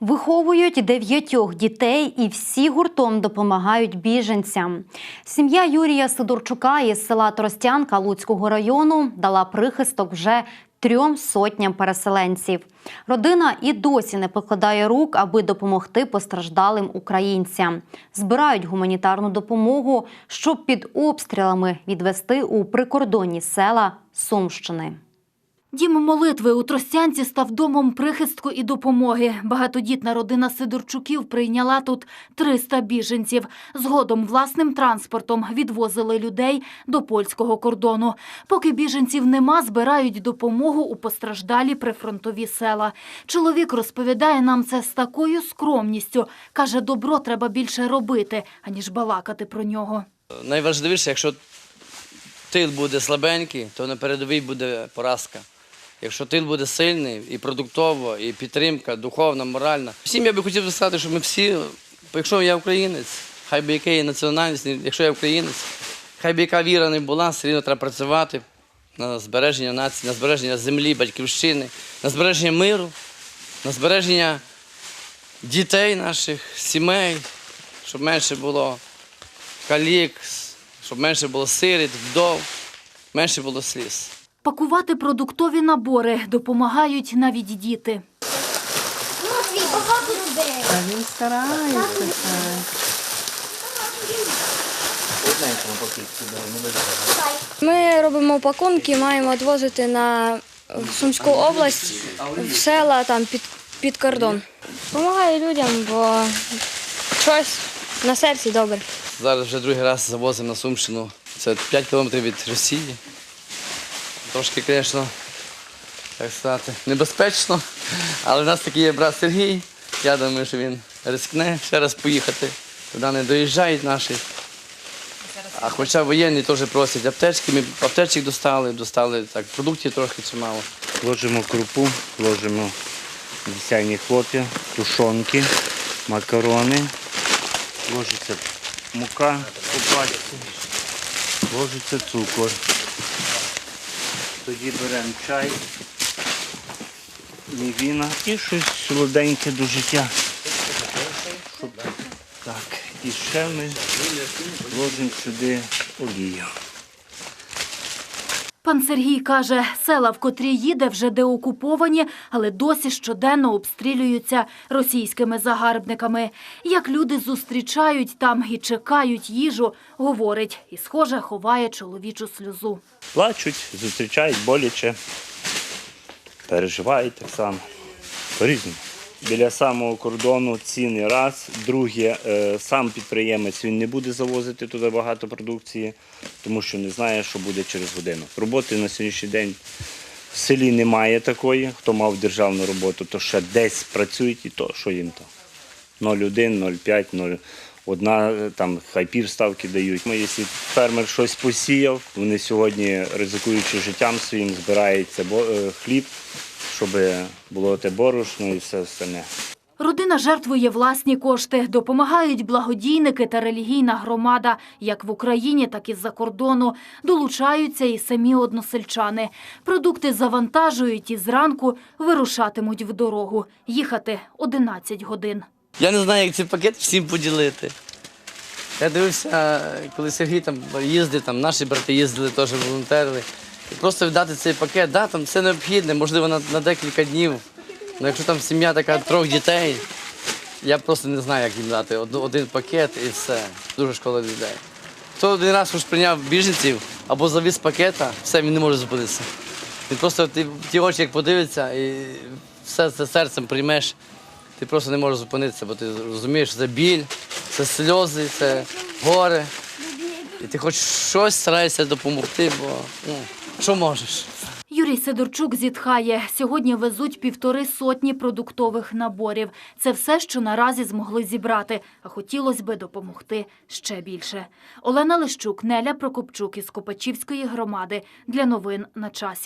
Виховують дев'ятьох дітей і всі гуртом допомагають біженцям. Сім'я Юрія Сидорчука із села Тростянка Луцького району дала прихисток вже трьом сотням переселенців. Родина і досі не покладає рук, аби допомогти постраждалим українцям. Збирають гуманітарну допомогу, щоб під обстрілами відвести у прикордонні села Сумщини. Дім молитви у Тростянці став домом прихистку і допомоги. Багатодітна родина Сидорчуків прийняла тут 300 біженців. Згодом власним транспортом відвозили людей до польського кордону. Поки біженців нема, збирають допомогу у постраждалі прифронтові села. Чоловік розповідає нам це з такою скромністю. Каже, добро треба більше робити, аніж балакати про нього. Найважливіше, якщо тил буде слабенький, то на передовій буде поразка. Якщо тил буде сильний і продуктово, і підтримка, духовна, моральна. Всім я би хотів сказати, що ми всі, якщо я українець, хай би яка є національність, якщо я українець, хай би яка віра не була, все рівно треба працювати на збереження нації, на збереження землі, батьківщини, на збереження миру, на збереження дітей наших, сімей, щоб менше було калік, щоб менше було сиріт, вдов, менше було сліз. Пакувати продуктові набори допомагають навіть діти. А він старається. Ми робимо пакунки, маємо відвозити на Сумську область, в села там під, під кордон. Помагаю людям, бо щось на серці добре. Зараз вже другий раз завозимо на Сумщину. Це 5 кілометрів від Росії. Трошки, звісно, так сказати, небезпечно. Але в нас такий є брат Сергій. Я думаю, що він рискне ще раз поїхати. Туди не доїжджають наші. А хоча воєнні теж просять аптечки, ми аптечок достали, достали так, продуктів трохи чимало. Ложимо крупу, ложимо вісяні хлоп'я, тушонки, макарони, ложиться мука по ложиться цукор. Тоді беремо чай, мівіна і щось солоденьке до життя. Так, і ще ми вложимо сюди олію. Пан Сергій каже, села, в котрі їде, вже деокуповані, але досі щоденно обстрілюються російськими загарбниками. Як люди зустрічають там і чекають їжу, говорить, і, схоже, ховає чоловічу сльозу. плачуть, зустрічають боляче, переживають так само. По-різному. Біля самого кордону ціни раз. Друге, е, сам підприємець він не буде завозити туди багато продукції, тому що не знає, що буде через годину. Роботи на сьогоднішній день в селі немає такої. Хто мав державну роботу, то ще десь працюють і то, що їм то. 0,1, 0,5, 0. Одна е, там хай півставки дають. Ми, якщо фермер щось посіяв, вони сьогодні, ризикуючи життям своїм, збирається е, хліб, щоб було те борошно і все остальне. Родина жертвує власні кошти, допомагають благодійники та релігійна громада, як в Україні, так і з-за кордону. Долучаються і самі односельчани. Продукти завантажують і зранку вирушатимуть в дорогу. Їхати 11 годин. Я не знаю, як цей пакет всім поділити. Я дивився, коли Сергій там їздив, там наші брати їздили, теж волонтерили. Просто віддати цей пакет, да, там все необхідне, можливо, на, на декілька днів. Ну, якщо там сім'я така трьох дітей, я просто не знаю, як їм дати. Од- Один пакет і все. Дуже шкода людей. Хто один раз хоч прийняв біженців або завіз пакета, все, він не може зупинитися. Він просто ти ті очі, як подивиться, і все це серцем приймеш. Ти просто не можеш зупинитися, бо ти розумієш, це біль, це сльози, це горе. І ти хоч щось стараєшся допомогти, бо ну, що можеш. Юрій Сидорчук зітхає. Сьогодні везуть півтори сотні продуктових наборів. Це все, що наразі змогли зібрати, а хотілося би допомогти ще більше. Олена Лищук, Неля Прокопчук із Копачівської громади. Для новин на часі.